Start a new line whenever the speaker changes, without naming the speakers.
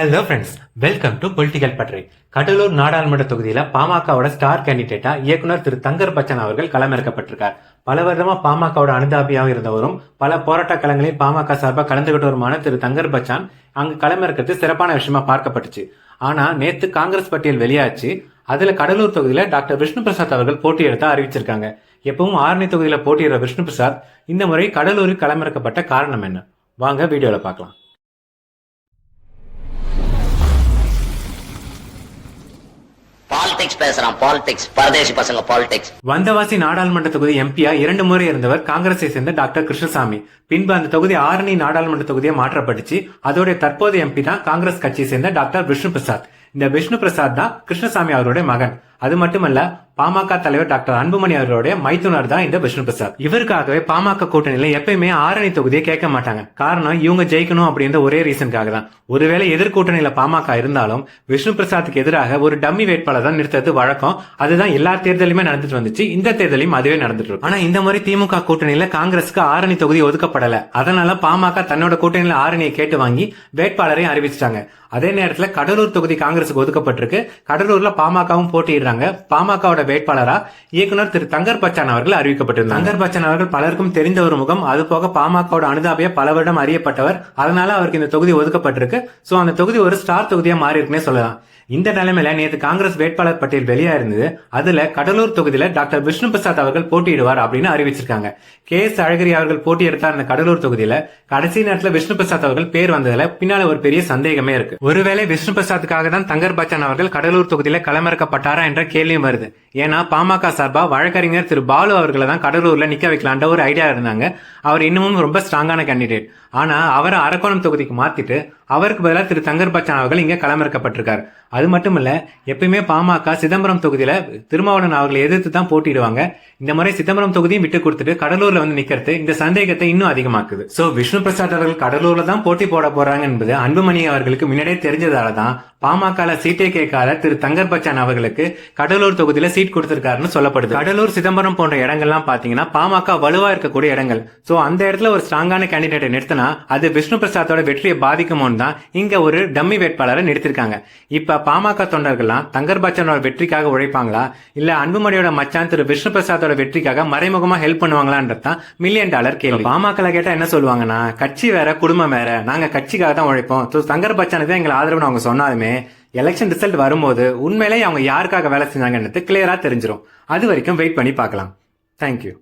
Hello friends welcome to political பட்ரி Cuddalore நாடாளுமன்ற தொகுதியில் பாமகவோட star கேண்டிடேட்டா இயக்குனர் திரு தங்கர் பச்சன் அவர்கள் களமிறக்கப்பட்டிருக்கார். பல வருடமா பாமகவோட அனுதாபியாக இருந்தவரும் பல போராட்ட களங்களில் பாமக சார்பாக கலந்துகிட்டவருமான திரு தங்கர் பச்சான் அங்கு களமிறக்கிறது சிறப்பான விஷயமா பார்க்கப்பட்டுச்சு. ஆனா நேத்து காங்கிரஸ் பட்டியல் வெளியாச்சு. அதுல கடலூர் தொகுதியில டாக்டர் விஷ்ணு பிரசாத் அவர்கள் போட்டியிடத்த அறிவிச்சிருக்காங்க. எப்பவும் ஆரணி தொகுதியில போட்டியிடுற விஷ்ணு பிரசாத் இந்த முறை கடலூரில் களமிறக்கப்பட்ட காரணம் என்ன? வாங்க வீடியோல பார்க்கலாம்.
பாலிடிக்ஸ் பேசுறான் பாலிடிக்ஸ் பரதேசி பசங்க பாலிடிக்ஸ்
வந்தவாசி நாடாளுமன்ற தொகுதி எம்பியா இரண்டு முறை இருந்தவர் காங்கிரஸை சேர்ந்த டாக்டர் கிருஷ்ணசாமி. பின்பு அந்த தொகுதி ஆரணி நாடாளுமன்ற தொகுதியை மாற்றப்பட்டுச்சு. அதோடைய தற்போதைய எம்பி தான் காங்கிரஸ் கட்சியை சேர்ந்த டாக்டர் விஷ்ணு பிரசாத் இந்த விஷ்ணு பிரசாத் தான் கிருஷ்ணசாமி அவருடைய மகன். அது மட்டுமல்ல பாமக தலைவர் டாக்டர் அன்புமணி அவர்களுடைய மைத்துனர் தான் இந்த விஷ்ணு பிரசாத். இவருக்காகவே பாமக கூட்டணியில எப்பயுமே ஆரணி தொகுதியை கேட்க மாட்டாங்க. காரணம் இவங்க ஜெயிக்கணும் அப்படின்ற ஒரே ரீசனுக்காக தான். ஒருவேளை எதிர்கூட்டணியில பாமக இருந்தாலும் விஷ்ணு பிரசாத்துக்கு எதிராக ஒரு டம்மி வேட்பாளர் தான் நிறுத்துறது வழக்கம். அதுதான் எல்லா தேர்தலுமே நடந்துட்டு வந்துச்சு. இந்த தேர்தலையும் அதுவே நடந்துட்டு இருக்கு. ஆனா இந்த மாதிரி திமுக கூட்டணியில காங்கிரஸுக்கு ஆரணி தொகுதி ஒதுக்கப்படல. அதனால பாமக தன்னோட கூட்டணியில ஆரணியை கேட்டு வாங்கி வேட்பாளரையும் அறிவிச்சிட்டாங்க. அதே நேரத்துல கடலூர் தொகுதி காங்கிரஸுக்கு ஒதுக்கப்பட்டிருக்கு. கடலூர்ல பாமகவும் போட்டியிடுறாங்க. பாமகவோட வேட்பாளரா இயக்குனர் திரு தங்கர் பச்சான் அவர்கள் அறிவிக்கப்பட்டிருந்தார் தங்கர் பச்சான் அவர்கள் பலருக்கும் தெரிந்த ஒரு முகம் அது போக பாமகவோட அனுதாபிய பல வருடம் அறியப்பட்டவர். அதனால அவருக்கு இந்த தொகுதி ஒதுக்கப்பட்டிருக்கு. சோ அந்த தொகுதி ஒரு ஸ்டார் தொகுதியா மாறி இருக்குன்னே சொல்லலாம். இந்த நிலைமையில நேற்று காங்கிரஸ் வேட்பாளர் பட்டியல் வெளியா இருந்தது அதுல கடலூர் தொகுதியில டாக்டர் விஷ்ணு பிரசாத் அவர்கள் போட்டியிடுவார் அப்படின்னு அறிவிச்சிருக்காங்க. கே எஸ் அழகிரி அவர்கள் போட்டியிட்டார் அந்த கடலூர் தொகுதியில கடைசி நேரத்துல விஷ்ணு பிரசாத் அவர்கள் பேர் வந்ததுல பின்னால ஒரு பெரிய சந்தேகமே இருக்கு. ஒருவேளை விஷ்ணு பிரசாத்துக்காக தான் தங்கர் பச்சன் அவர்கள் கடலூர் தொகுதியில களமிறக்கப்பட்டாரா என்ற கேள்வியும் வருது. ஏன்னா பாமக சார்பா வழக்கறிஞர் திரு பாலு அவர்களை தான் கடலூரில் நிற்க வைக்கலான்ற ஒரு ஐடியா இருந்தாங்க. அவர் இன்னமும் ரொம்ப ஸ்ட்ராங்கான கேண்டிடேட் ஆனா அவரை அரக்கோணம் தொகுதிக்கு மாத்திட்டு அவருக்கு பதிலாக திரு தங்கர் பச்சான் அவர்கள் இங்க களமிறக்கப்பட்டிருக்கார். அது மட்டும் இல்ல எப்பயுமே பாமக சிதம்பரம் தொகுதியில திருமாவளவன் அவர்களை எதிர்த்து தான் போட்டியிடுவாங்க. இந்த முறை சிதம்பரம் தொகுதியும் விட்டு கொடுத்துட்டு கடலூர்ல வந்து நிக்கிறது இந்த சந்தேகத்தை இன்னும் அதிகமாக்குது. சோ விஷ்ணு பிரசாத் அவர்கள் கடலூர்ல தான் போட்டி போட போறாங்க என்பது அன்புமணி அவர்களுக்கு முன்னாடியே தெரிஞ்சதால தான் பாமக சீட்டே கேட்காத திரு தங்கர் பச்சான் அவர்களுக்கு கடலூர் தொகுதியில சீட் கொடுத்திருக்காருன்னு சொல்லப்படுது. கடலூர் சிதம்பரம் போன்ற இடங்கள்லாம் பாத்தீங்கன்னா பாமக வலுவா இருக்கக்கூடிய இடங்கள். சோ அந்த இடத்துல ஒரு ஸ்ட்ராங்கான கேண்டிடேட்டை நிறுத்தினா அது விஷ்ணு பிரசாத்தோட வெற்றியை பாதிக்குமோன்னு தான் இங்க ஒரு டம்மி வேட்பாளரை நிறுத்திருக்காங்க. இப்ப பாமக தொண்டர்கள்லாம் தங்கர் பச்சனோட வெற்றிக்காக உழைப்பாங்களா? இல்ல அன்புமணியோட மச்சான் திரு விஷ்ணு பிரசாத்தோட வெற்றிக்காக மறைமுகமா ஹெல்ப் பண்ணுவாங்களான்றது தான் மில்லியன் டாலர் கேள்வி பாமக கேட்டா என்ன சொல்லுவாங்கன்னா கட்சி வேற குடும்பம் வேற நாங்க கட்சிக்காக தான் உழைப்போம். தங்கர் பச்சனுக்கு தான் எங்களை ஆதரவுன்னு அவங்க சொன்னாலுமே எலெக்ஷன் ரிசல்ட் வரும்போது உண்மையிலேயே அவங்க யாருக்காக வேலை செஞ்சாங்கன்றது கிளியரா தெரிஞ்சிடும் அது வரைக்கும் வெயிட் பண்ணி பார்க்கலாம். தேங்க்யூ